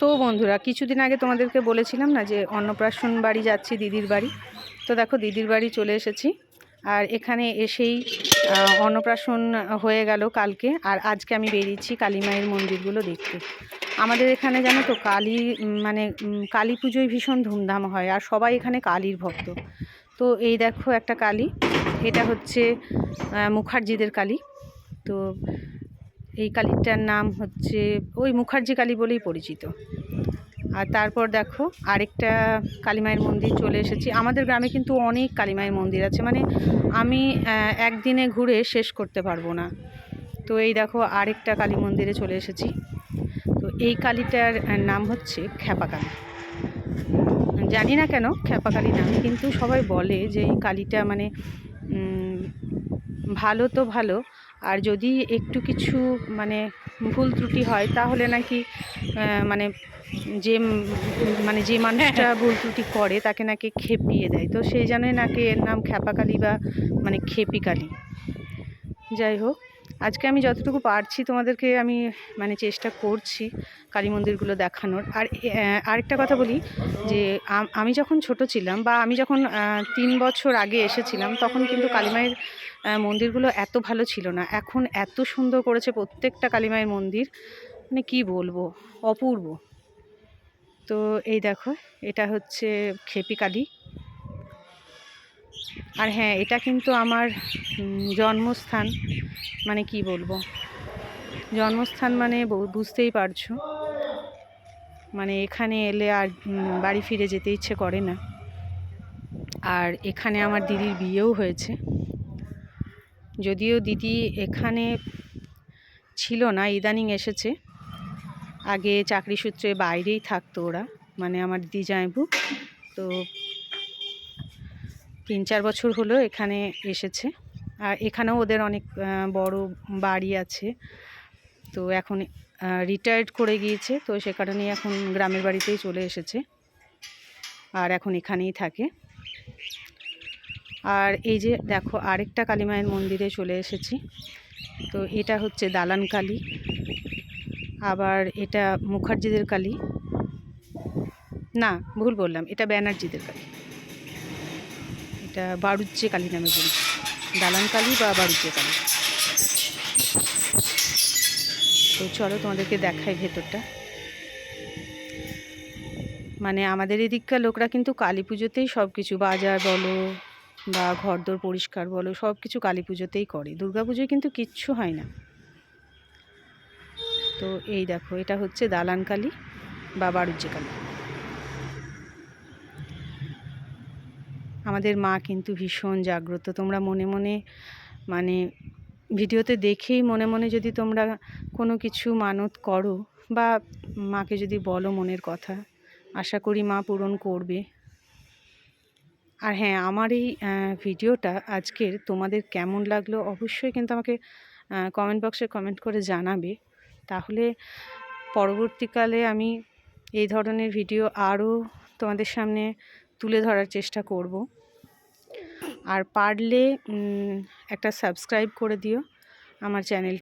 তো বন্ধুরা, কিছুদিন আগে তোমাদেরকে বলেছিলাম না যে অন্নপ্রাশন বাড়ি যাচ্ছি, দিদির বাড়ি। তো দেখো, দিদির বাড়ি চলে এসেছি। আর এখানে এসেই অন্নপ্রাশন হয়ে গেল কালকে। আর আজকে আমি বেরিয়েছি কালী মায়ের মন্দিরগুলো দেখতে। আমাদের এখানে জানো তো, কালী মানে কালী পুজোয় ভীষণ ধুমধাম হয়। আর সবাই এখানে কালীর ভক্ত। তো এই দেখো একটা কালী। এটা হচ্ছে মুখার্জিদের কালী। তো এই কালীটার নাম হচ্ছে, ওই মুখার্জি কালী বলেই পরিচিত। আর তারপর দেখো, আরেকটা কালীমায়ের মন্দির চলে এসেছি। আমাদের গ্রামে কিন্তু অনেক কালীমায়ের মন্দির আছে মানে আমি একদিনে ঘুরে শেষ করতে পারব না। তো এই দেখো, আরেকটা কালী মন্দিরে চলে এসেছি। তো এই কালীটার নাম হচ্ছে খ্যাপা কালী জানি না কেন খ্যাপা কালী নাম, কিন্তু সবাই বলে যে এই কালীটা মানে ভালো তো ভালো আর যদি একটু কিছু মানে ভুল ত্রুটি হয় তাহলে নাকি মানে যে মানে যে মানুষটা ভুল ত্রুটি করে তাকে নাকি খেপিয়ে দেয়। তো সেই জন্যই নাকি এর নাম খ্যাপাকালী বা মানে খেপি কালী যাই হোক আজকে আমি যতটুকু পারছি তোমাদেরকে আমি মানে চেষ্টা করছি কালী মন্দিরগুলো দেখানোর। আর আরেকটা কথা বলি যে আমি যখন ছোট ছিলাম বা আমি যখন তিন বছর আগে এসেছিলাম তখন কিন্তু কালীমায়ের আহ, মন্দিরগুলো এত ভালো ছিল না। এখন এত সুন্দর করেছে প্রত্যেকটা কালীমায়ের মন্দির। মানে কি বলব? অপূর্ব। তো এই দেখো, এটা হচ্ছে খেপি কালী আর হ্যাঁ এটা কিন্তু আমার জন্মস্থান। মানে কি বলব? জন্মস্থান মানে বুঝতেই পারছ। মানে এখানে এলে আর বাড়ি ফিরে যেতে ইচ্ছে করে না। আর এখানে আমার দিদির বিয়েও হয়েছে। যদিও দিদি এখানে ছিল না, ইদানিং এসেছে। আগে চাকরি সূত্রে বাইরেই থাকতো ওরা মানে আমার দিদি জামাইবু। তো তিন চার বছর হলো এখানে এসেছে। আর এখানেও ওদের অনেক বড় বাড়ি আছে। তো এখন রিটায়ার্ড করে গিয়েছে, তো সে কারণেই এখন গ্রামের বাড়িতেই চলে এসেছে। আর এখন এখানেই থাকে। আর এই যে দেখো, আরেকটা কালী মায়ের মন্দিরে চলে এসেছি। তো এটা হচ্ছে দালান কালী, আবার এটা মুখার্জিদের কালী। না, ভুল বললাম, এটা ব্যানার্জিদের কালী। এটা বাড়ুজ্জে কালী নামে পরিচিত। দালান কালী বা বাড়ুজ্জে কালী। তো চলো তোমাদেরকে দেখাই ভেতরটা। মানে আমাদের এদিককার লোকরা কিন্তু কালী পুজোতেই সব কিছু বাজার বলো বা ঘরদোর পরিষ্কার বলো সব কিছু কালী পুজোতেই করে। দুর্গা পুজোয় কিন্তু কিচ্ছু হয় না। তো এই দেখো, এটা হচ্ছে দালান কালী বা বাড়ুজ্জে কালী। আমাদের মা কিন্তু ভীষণ জাগ্রত। তোমরা মনে মনে মানে ভিডিওতে দেখেই মনে মনে যদি তোমরা কোনো কিছু মানত করো বা মাকে যদি বলো মনের কথা, আশা করি মা পূরণ করবে। আর হ্যাঁ আমার এই ভিডিওটা আজকের তোমাদের কেমন লাগল অবশ্যই কিন্তু আমাকে কমেন্ট বক্সে কমেন্ট করে জানাবে। তাহলে পরবর্তীকালে আমি এই ধরনের ভিডিও আরও তোমাদের সামনে তুলে ধরার চেষ্টা করব। আর পারলে একটা সাবস্ক্রাইব করে দিও আমার চ্যানেল